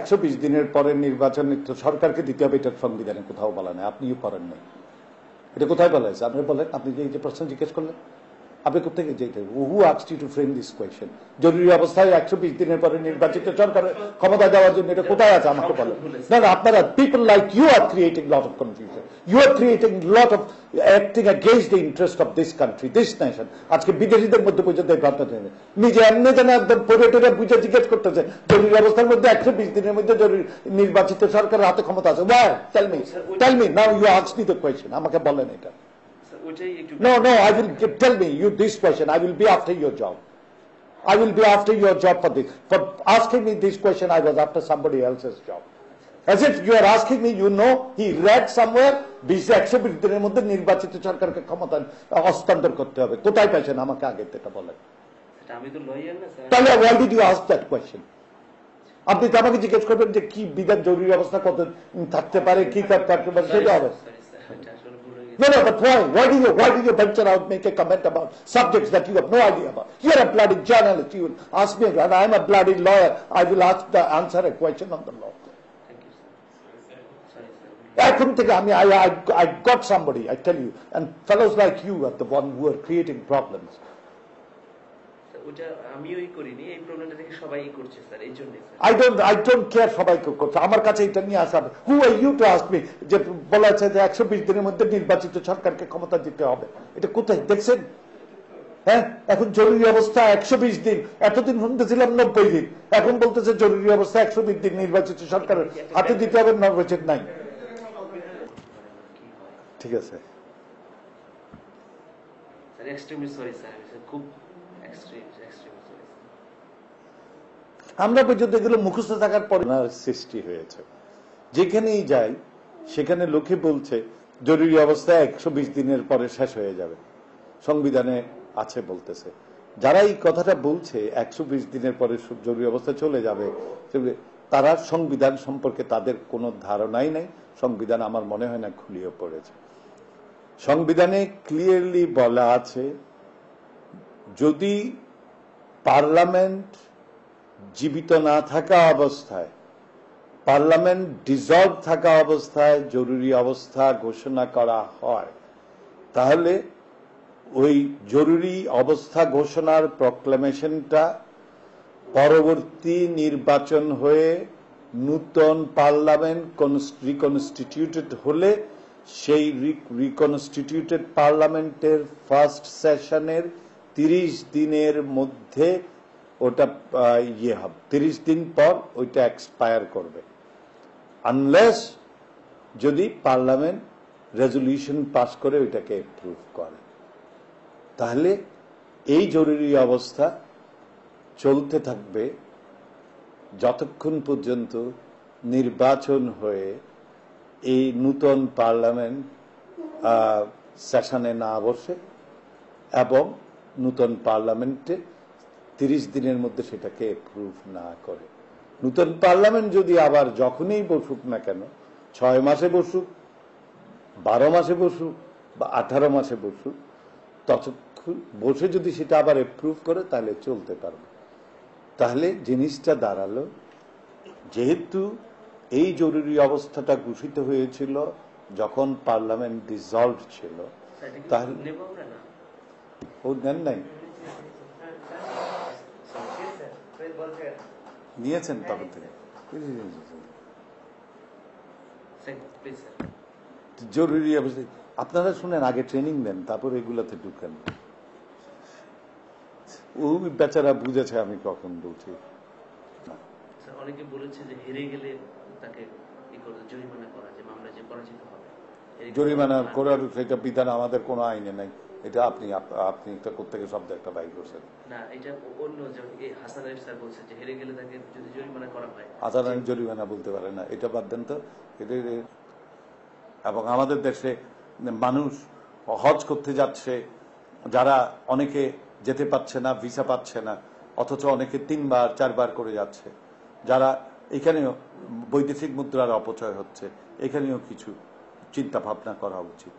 একশো বিশ দিনের পরে নির্বাচন তো সরকারকে দিতে হবে এটা সংবিধানে কোথাও বলা নেই। আপনিও করেন নাই। এটা কোথায় বলা হয়েছে? আপনি বলেন, আপনি যে প্রশ্ন জিজ্ঞেস করলেন, আপনি কোথেকে যে হু আক্স টু ফ্রেম দিস কোয়েশ্চেন জরুরি অবস্থায় একশো বিশ দিনের পরে নির্বাচিত সরকারের ক্ষমতা দেওয়ার জন্য এটা কোথায় আছে আমাকে বলেন। না আপনারা people like you are creating lot of confusion you are creating lot of acting against the interest of this country this nation আজকে বিদেশিদের মধ্যে পর্যন্ত এই ভাবনা নেই নিজে এমনি যেন একদম পর্যটকরা বুঝে জিজ্ঞেস করতেছে জরুরি অবস্থার মধ্যে একশো বিশ দিনের মধ্যে জরুরি নির্বাচিত সরকারের হাতে ক্ষমতা আছে war tell me tell me now you আক্স me the question আমাকে বলেন এটা স্যার, ওইটাই একটু No, no, I will give, tell me you this question. I will be after your job. I will be after your job for this. For asking me this question, I was after somebody else's job. As if you are asking me, you know, he read somewhere, বিশ একশো বিশ দিনের মধ্যে নির্বাচিত সরকারকে ক্ষমতা হস্তান্তর করতে হবে কোথায় পেয়েছেন আমাকে আগে এটা বলেন সেটা আমি তো লয়ার না স্যার তাহলে why did you ask that question আপনি তো আমাকে জিজ্ঞেস করবেন যে কি বিধান জরুরি অবস্থা কত থাকতে পারে কি থাকতে পারে সেটা হবে সরি স্যার এটা আসলে ভুল হয়ে গেছে No, no, but why? Why do you why do you venture out make a comment about subjects that you have no idea about? You're a bloody journalist. You will ask me, and I'm a bloody lawyer. I will ask the answer a question on the law. এখন থেকে আমি I, I, I got somebody, I tell you, and fellows like you are the one who are creating problems. ওটা আমিওই করিনি এই প্রবলেমটা থেকে সবাই করছে স্যার এই আমার কাছে এটা নিয়ে আসা who are you to ask me যে বলা আছে যে একশো বিশ দিনের মধ্যে নির্বাচিত সরকারকে ক্ষমতা দিতে হবে এটা কোথায় দেখছেন? হ্যাঁ এখন জরুরি অবস্থা একশো বিশ দিন এতদিন শুনতেছিলাম নব্বই দিন এখন বলতেছে জরুরি অবস্থা একশো বিশ দিন নির্বাচিত সরকারের হাতে দিতে হবে নর্বেচের নাই কি হয় ঠিক আছে স্যার এক্সট্রিমলি সরি স্যার আমি স্যার খুব এক্সট্রিম এক্সট্রিমলি সরি আমরা পর্যন্ত এগুলো মুখস্থ থাকার পরে সৃষ্টি হয়েছে। যেখানেই যাই সেখানে লোকে বলছে জরুরি অবস্থা একশো বিশ দিনের পরে শেষ হয়ে যাবে। সংবিধানে আছে বলতেছে। যারা এই কথাটা বলছে একশো বিশ দিনের পরে জরুরি অবস্থা চলে যাবে তারা সংবিধান সম্পর্কে তাদের কোনো ধারণাই নাই। সংবিধান আমার মনে হয় না খুলিয়ে পড়েছে। সংবিধানে ক্লিয়ারলি বলা আছে, যদি পার্লামেন্ট জীবিত না থাকা অবস্থায়, পার্লামেন্ট ডিজলভ থাকা অবস্থায় জরুরি অবস্থা ঘোষণা করা হয়, তাহলে ওই জরুরি অবস্থা ঘোষণার প্রক্লামেশনটা পরবর্তী নির্বাচন হয়ে নূতন পার্লামেন্ট রিকনস্টিটিউটেড হলে সেই রিকনস্টিটিউটেড পার্লামেন্টের ফার্স্ট সেশনের তিরিশ দিনের মধ্যে ওটা ইয়ে হবে। তিরিশ দিন পর ওইটা এক্সপায়ার করবে। আনলেস যদি পার্লামেন্ট রেজলিউশন পাস করে ওইটাকে অ্যাপ্রুভ করে। তাহলে এই জরুরি অবস্থা চলতে থাকবে যতক্ষণ পর্যন্ত নির্বাচন হয়ে এই নূতন পার্লামেন্ট সেশনে না বসে এবং নূতন পার্লামেন্টে তিরিশ দিনের মধ্যে সেটাকে অ্যাপ্রুভ না করে। নূতন পার্লামেন্ট যদি আবার যখনই বসুক না কেন, ছয় মাসে বসুক, বারো মাসে বসুক বা আঠারো মাসে বসুক, ততক্ষণ বসে যদি সেটা আবার অ্যাপ্রুভ করে, তাহলে চলতে পারবে। তাহলে জিনিসটা দাঁড়াল। যেহেতু এই জরুরি অবস্থাটা ঘোষিত হয়েছিল যখন পার্লামেন্ট ডিজলভ ছিল তাহলে ও নেন নাই? নিয়েছেন তখন থেকে? জরুরি অবস্থা। আপনারা শুনেন আগে ট্রেনিং দেন তারপর এগুলাতে ঢুকেন। ওই বেচারা বুঝেছে আমি কখন বলছি অনেকে বলেছে যে হেরে গেলে তাকে জরিমানা করা যে মামলা যে পরাজিত হবে। জরিমানা করার সেটা বিধান আমাদের কোনো আইনে নাই। এটা আপনি আপনি একটা কোথেকে শব্দ একটা বাই করছেন। না এটা অন্য হাসান আলিফ স্যার বলছে যে হেরে গেলে তাকে যদি জরিমানা করা হয়। আইন জরিমানা বলতে পারে না এটা বাদ দেন তো। এটা এবং আমাদের দেশে মানুষ হজ করতে যাচ্ছে যারা অনেকে যেতে পারছে না, ভিসা পাচ্ছে না, অথচ অনেকে তিনবার, চারবার করে যাচ্ছে। যারা এখানেও বৈদেশিক মুদ্রার অপচয় হচ্ছে, এখানেও কিছু চিন্তা ভাবনা করা উচিত।